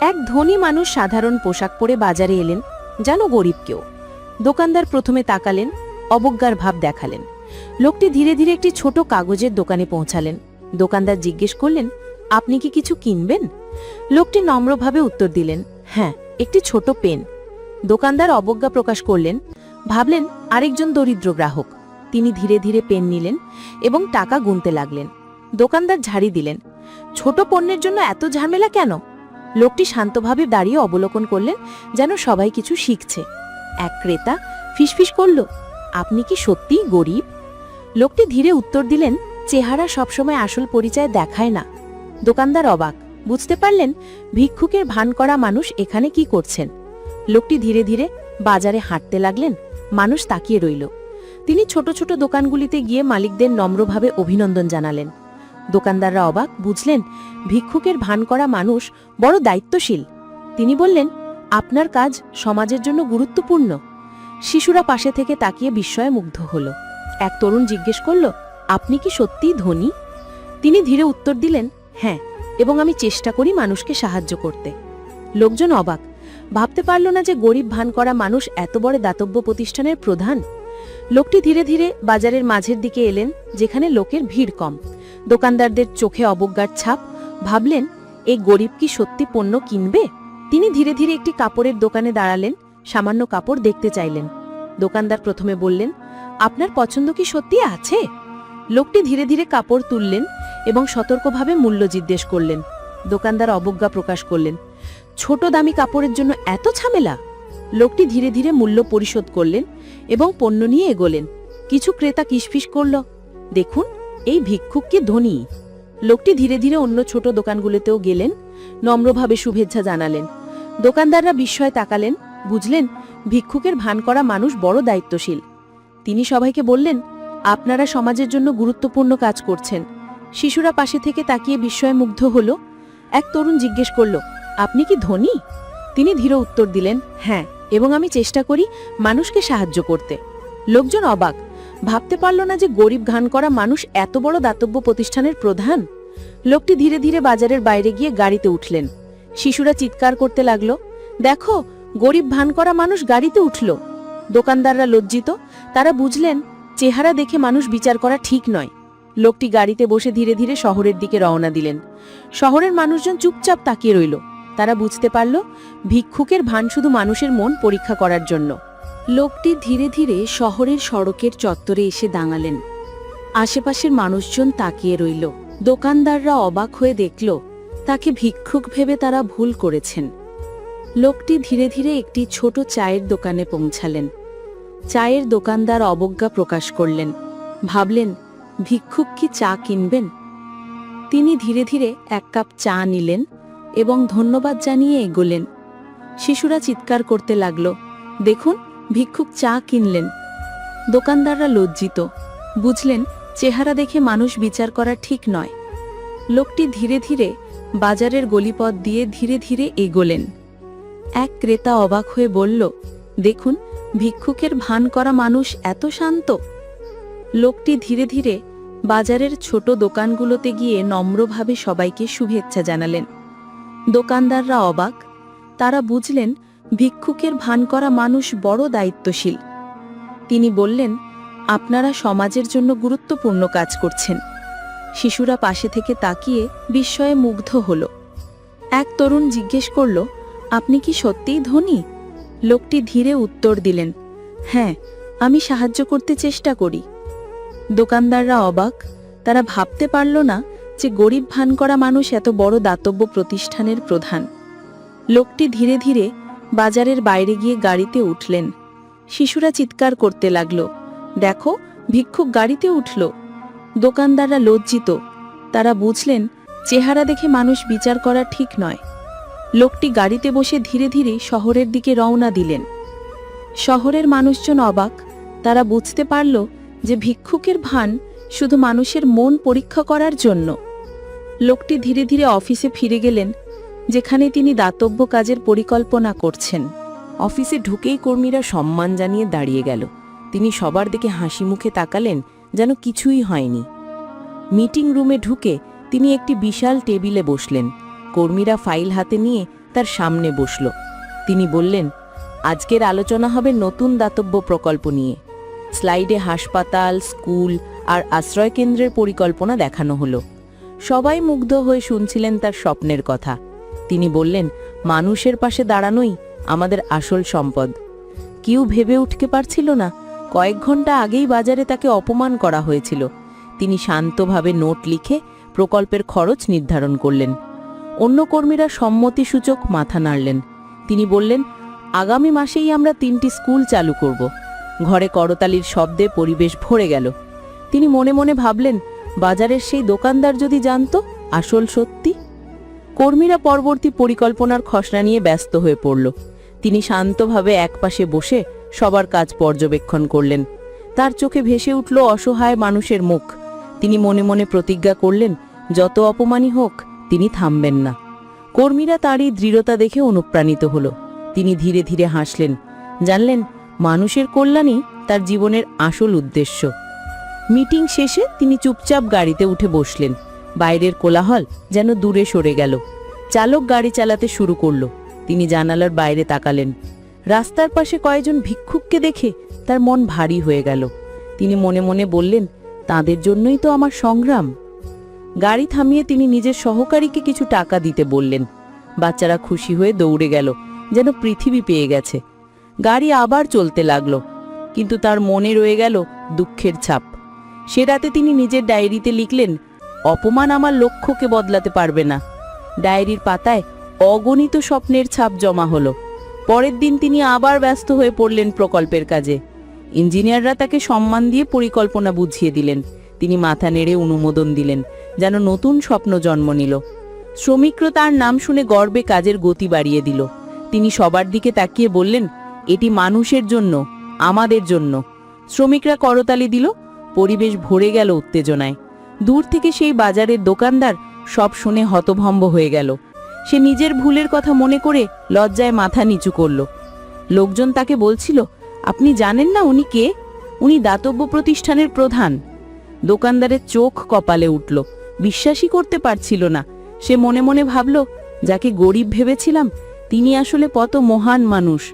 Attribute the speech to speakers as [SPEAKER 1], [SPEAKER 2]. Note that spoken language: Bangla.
[SPEAKER 1] এক ধনী মানুষ সাধারণ পোশাক পরে বাজারে এলেন, যেন গরিব কেউ। দোকানদার প্রথমে তাকালেন, অবজ্ঞার ভাব দেখালেন। লোকটি ধীরে ধীরে একটি ছোট কাগজের দোকানে পৌঁছালেন। দোকানদার জিজ্ঞেস করলেন, আপনি কি কিছু কিনবেন? লোকটি নম্রভাবে উত্তর দিলেন হ্যাঁ একটি ছোট পেন। দোকানদার অবজ্ঞা প্রকাশ করলেন, ভাবলেন, আরেকজন দরিদ্র গ্রাহক। তিনি ধীরে ধীরে পেন নিলেন এবং টাকা গুনতে লাগলেন। দোকানদার ঝাড়ি দিলেন, ছোট পণ্যের জন্য এত ঝামেলা কেন? লোকটি শান্তভাবে দাঁড়িয়ে অবলোকন করলেন যেন সবাই কিছু শিখছে। এক ক্রেতা ফিসফিস করল, আপনি কি সত্যিই গরিব? লোকটি ধীরে উত্তর দিলেন, চেহারা সবসময় আসল পরিচয় দেখায় না। দোকানদার অবাক, বুঝতে পারলেন? ভিক্ষুকের ভান করা মানুষ এখানে কি করছেন? লোকটি ধীরে ধীরে বাজারে হাঁটতে লাগলেন, মানুষ তাকিয়ে রইল। তিনি ছোট ছোট দোকানগুলিতে গিয়ে মালিকদের নম্রভাবে অভিনন্দন জানালেন। দোকানদাররা অবাক, বুঝলেন, ভিক্ষুকের ভান করা মানুষ বড় দায়িত্বশীল। তিনি বললেন, আপনার কাজ সমাজের জন্য গুরুত্বপূর্ণ। শিশুরা পাশে থেকে তাকিয়ে বিস্ময়ে মুগ্ধ হল। এক তরুণ জিজ্ঞেস করল, আপনি কি সত্যিই ধনী? তিনি ধীরে উত্তর দিলেন হ্যাঁ এবং আমি চেষ্টা করি মানুষকে সাহায্য করতে। লোকজন অবাক, ভাবতে পারল না যে গরিব ভান করা মানুষ এত বড় দাতব্য প্রতিষ্ঠানের প্রধান। লোকটি ধীরে ধীরে বাজারের মাঝের দিকে এলেন, যেখানে লোকের ভিড় কম। দোকানদারদের চোখে অবজ্ঞার ছাপ। ভাবলেন এই গরিব কি সত্যি পণ্য কিনবে? তিনি ধীরে ধীরে একটি কাপড়ের দোকানে দাঁড়ালেন, সামান্য কাপড় দেখতে চাইলেন। দোকানদার প্রথমে বললেন, আপনার পছন্দ কি সত্যি আছে? লোকটি ধীরে ধীরে কাপড় তুললেন এবং সতর্কভাবে মূল্য জিজ্ঞেস করলেন। দোকানদার অবজ্ঞা প্রকাশ করলেন, ছোট দামি কাপড়ের জন্য এত ঝামেলা? লোকটি ধীরে ধীরে মূল্য পরিশোধ করলেন এবং পণ্য নিয়ে এগোলেন। কিছু ক্রেতা কিসফিস করল, দেখুন এই ভিক্ষুক কি ধনী। লোকটি ধীরে ধীরে অন্য ছোট দোকানগুলোতেও গেলেন, নম্রভাবে শুভেচ্ছা জানালেন। দোকানদাররা বিস্ময় তাকালেন, বুঝলেন, ভিক্ষুকের ভান করা মানুষ বড় দায়িত্বশীল। তিনি সবাইকে বললেন, আপনারা সমাজের জন্য গুরুত্বপূর্ণ কাজ করছেন। শিশুরা পাশে থেকে তাকিয়ে বিস্ময়ে মুগ্ধ হল। এক তরুণ জিজ্ঞেস করল, আপনি কি ধনী? তিনি ধীর উত্তর দিলেন হ্যাঁ এবং আমি চেষ্টা করি মানুষকে সাহায্য করতে। লোকজন অবাক ভাবতে পারল না যে গরিব ঘান করা মানুষ এত বড় দাতব্য প্রতিষ্ঠানের প্রধান? লোকটি ধীরে ধীরে বাজারের বাইরে গিয়ে গাড়িতে উঠলেন। শিশুরা চিৎকার করতে লাগল, দেখো, গরিব ভান করা মানুষ গাড়িতে উঠল। দোকানদাররা লজ্জিত, তারা বুঝলেন, চেহারা দেখে মানুষ বিচার করা ঠিক নয়। লোকটি গাড়িতে বসে ধীরে ধীরে শহরের দিকে রওনা দিলেন। শহরের মানুষজন চুপচাপ তাকিয়ে রইল। তারা বুঝতে পারল, ভিক্ষুকের ভান শুধু মানুষের মন পরীক্ষা করার জন্য। লোকটি ধীরে ধীরে শহরের সড়কের চত্বরে এসে দাঁড়ালেন। আশেপাশের মানুষজন তাকিয়ে রইল। দোকানদাররা অবাক হয়ে দেখল, তাকে ভিক্ষুক ভেবে তারা ভুল করেছেন। লোকটি ধীরে ধীরে একটি ছোট চায়ের দোকানে পৌঁছালেন। চায়ের দোকানদার অবজ্ঞা প্রকাশ করলেন। ভাবলেন, ভিক্ষুক কি চা কিনবেন? তিনি ধীরে ধীরে এক কাপ চা নিলেন এবং ধন্যবাদ জানিয়ে এগোলেন। শিশুরা চিৎকার করতে লাগল, দেখুন ভিক্ষুক চা কিনলেন। দোকানদাররা লজ্জিত। বুঝলেন, চেহারা দেখে মানুষ বিচার করা ঠিক নয়। লোকটি ধীরে ধীরে বাজারের গলিপথ দিয়ে ধীরে ধীরে এগোলেন। এক ক্রেতা অবাক হয়ে বলল, দেখুন, ভিক্ষুকের ভান করা মানুষ এত শান্ত। লোকটি ধীরে ধীরে বাজারের ছোট দোকানগুলোতে গিয়ে নম্রভাবে সবাইকে শুভেচ্ছা জানালেন। দোকানদাররা অবাক। তারা বুঝলেন ভিক্ষুকের ভান করা মানুষ বড় দায়িত্বশীল। তিনি বললেন, আপনারা সমাজের জন্য গুরুত্বপূর্ণ কাজ করছেন। শিশুরা পাশে থেকে তাকিয়ে বিস্ময়ে মুগ্ধ হল। এক তরুণ জিজ্ঞেস করল, আপনি কি সত্যিই ধনী? লোকটি ধীরে উত্তর দিলেন হ্যাঁ আমি সাহায্য করতে চেষ্টা করি। দোকানদাররা অবাক, তারা ভাবতে পারল না যে গরিব ভান করা মানুষ এত বড় দাতব্য প্রতিষ্ঠানের প্রধান। লোকটি ধীরে ধীরে বাজারের বাইরে গিয়ে গাড়িতে উঠলেন। শিশুরা চিৎকার করতে লাগল। দেখো, ভিক্ষুক গাড়িতে উঠল। দোকানদাররা লজ্জিত। তারা বুঝলেন, চেহারা দেখে মানুষ বিচার করা ঠিক নয়। লোকটি গাড়িতে বসে ধীরে ধীরে শহরের দিকে রওনা দিলেন। শহরের মানুষজন অবাক। তারা বুঝতে পারল যে ভিক্ষুকের ভান শুধু মানুষের মন পরীক্ষা করার জন্য। লোকটি ধীরে ধীরে অফিসে ফিরে গেলেন। যেখানে তিনি দাতব্য কাজের পরিকল্পনা করছেন।
[SPEAKER 2] অফিসে ঢুকেই কর্মীরা সম্মান জানিয়ে দাঁড়িয়ে গেল। তিনি সবার দিকে হাসি মুখে তাকালেন, যেন কিছুই হয়নি। মিটিং রুমে ঢুকে তিনি একটি বিশাল টেবিলে বসলেন। কর্মীরা ফাইল হাতে নিয়ে তার সামনে বসল। তিনি বললেন, আজকের আলোচনা হবে নতুন দাতব্য প্রকল্প নিয়ে। স্লাইডে হাসপাতাল, স্কুল আর আশ্রয়কেন্দ্রের পরিকল্পনা দেখানো হলো। সবাই মুগ্ধ হয়ে শুনছিলেন তার স্বপ্নের কথা। তিনি বললেন, মানুষের পাশে দাঁড়ানোই আমাদের আসল সম্পদ। কেউ ভেবে উঠতে পারছিল না, কয়েক ঘণ্টা আগেই বাজারে তাকে অপমান করা হয়েছিল। তিনি শান্তভাবে নোট লিখে প্রকল্পের খরচ নির্ধারণ করলেন। অন্য কর্মীরা সম্মতিসূচক মাথা নাড়লেন। তিনি বললেন, আগামী মাসেই আমরা তিনটি স্কুল চালু করব। ঘরে করতালির শব্দে পরিবেশ ভরে গেল তিনি মনে মনে ভাবলেন, বাজারের সেই দোকানদার যদি জানতো আসল সত্যি কর্মীরা পরবর্তী পরিকল্পনার খসড়া নিয়ে ব্যস্ত হয়ে পড়ল। তিনি শান্তভাবে একপাশে বসে সবার কাজ পর্যবেক্ষণ করলেন। তার চোখে ভেসে উঠল অসহায় মানুষের মুখ। তিনি মনে মনে প্রতিজ্ঞা করলেন, যত অপমানই হোক, তিনি থামবেন না। কর্মীরা তারই দৃঢ়তা দেখে অনুপ্রাণিত হল। তিনি ধীরে ধীরে হাসলেন। জানলেন, মানুষের কল্যাণই তার জীবনের আসল উদ্দেশ্য। মিটিং শেষে তিনি চুপচাপ গাড়িতে উঠে বসলেন। বাইরের কোলাহল যেন দূরে সরে গেল। চালক গাড়ি চালাতে শুরু করল। তিনি জানালার বাইরে তাকালেন। রাস্তার পাশে কয়েকজন ভিক্ষুককে দেখে তার মন ভারী হয়ে গেল। তিনি মনে মনে বললেন, তাদের জন্যই তো আমার সংগ্রাম। গাড়ি থামিয়ে তিনি নিজের সহকারীকে কিছু টাকা দিতে বললেন। বাচ্চারা খুশি হয়ে দৌড়ে গেল, যেন পৃথিবী পেয়ে গেছে। গাড়ি আবার চলতে লাগল, কিন্তু তার মনে রয়ে গেল দুঃখের ছাপ। সে রাতে তিনি নিজের ডায়েরিতে লিখলেন অপমান আমার লক্ষ্যকে বদলাতে পারবে না। ডায়েরির পাতায় অগণিত স্বপ্নের ছাপ জমা হলো। পরের দিন তিনি আবার ব্যস্ত হয়ে পড়লেন প্রকল্পের কাজে। ইঞ্জিনিয়াররা তাকে সম্মান দিয়ে পরিকল্পনা বুঝিয়ে দিলেন। তিনি মাথা নেড়ে অনুমোদন দিলেন, যেন নতুন স্বপ্ন জন্ম নিল। শ্রমিকরা তার নাম শুনে গর্বে কাজের গতি বাড়িয়ে দিল। তিনি সবার দিকে তাকিয়ে বললেন, এটি মানুষের জন্য, আমাদের জন্য। শ্রমিকরা করতালি দিল, পরিবেশ ভরে গেল উত্তেজনায়। দূর থেকে সেই বাজারের দোকানদার সব শুনে হতভম্ব হয়ে গেল। সে নিজের ভুলের কথা মনে করে লজ্জায় মাথা নিচু করল। লোকজন তাকে বলছিল, আপনি জানেন না উনি কে? উনি দাতব্য প্রতিষ্ঠানের প্রধান। দোকানদারের চোখ কপালে উঠল। বিশ্বাসই করতে পারছিল না। সে মনে মনে ভাবল, যাকে গরিব ভেবেছিলাম, তিনি আসলে কত মহান মানুষ।